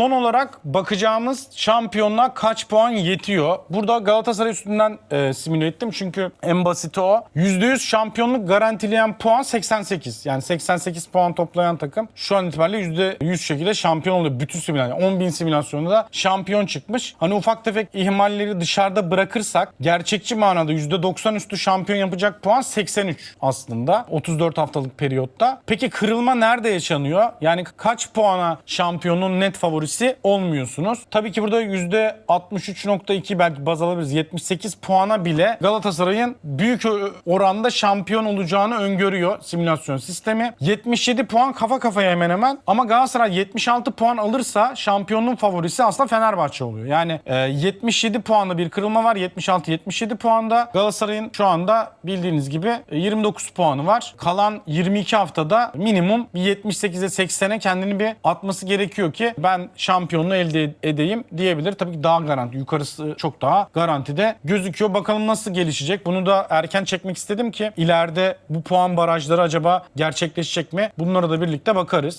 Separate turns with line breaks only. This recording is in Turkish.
Son olarak bakacağımız şampiyonluğa kaç puan yetiyor? Burada Galatasaray üstünden e, simüle ettim çünkü en basiti o. %100 şampiyonluk garantileyen puan 88. Yani 88 puan toplayan takım şu an itibariyle %100 şekilde şampiyon oluyor. Bütün simülasyon. 10.000 simülasyonunda şampiyon çıkmış. Hani ufak tefek ihmalleri dışarıda bırakırsak gerçekçi manada %90 üstü şampiyon yapacak puan 83 aslında 34 haftalık periyotta. Peki kırılma nerede yaşanıyor? Yani kaç puana şampiyonun net favorisi olmuyorsunuz? Tabii ki burada %63.2 belki baz alabiliriz. 78 puana bile Galatasaray'ın büyük oranda şampiyon olacağını öngörüyor simülasyon sistemi. 77 puan kafa kafaya hemen hemen ama Galatasaray 76 puan alırsa şampiyonluğun favorisi aslında Fenerbahçe oluyor. Yani e, 77 puanda bir kırılma var. 76-77 puanda. Galatasaray'ın şu anda bildiğiniz gibi e, 29 puanı var. Kalan 22 haftada minimum bir 78'e 80'e kendini bir atması gerekiyor ki ben şampiyonluğu elde edeyim diyebilir. Tabii ki daha garanti. Yukarısı çok daha garantide gözüküyor. Bakalım nasıl gelişecek. Bunu da erken çekmek istedim ki ileride bu puan barajları acaba gerçekleşecek mi? Bunlara da birlikte bakarız.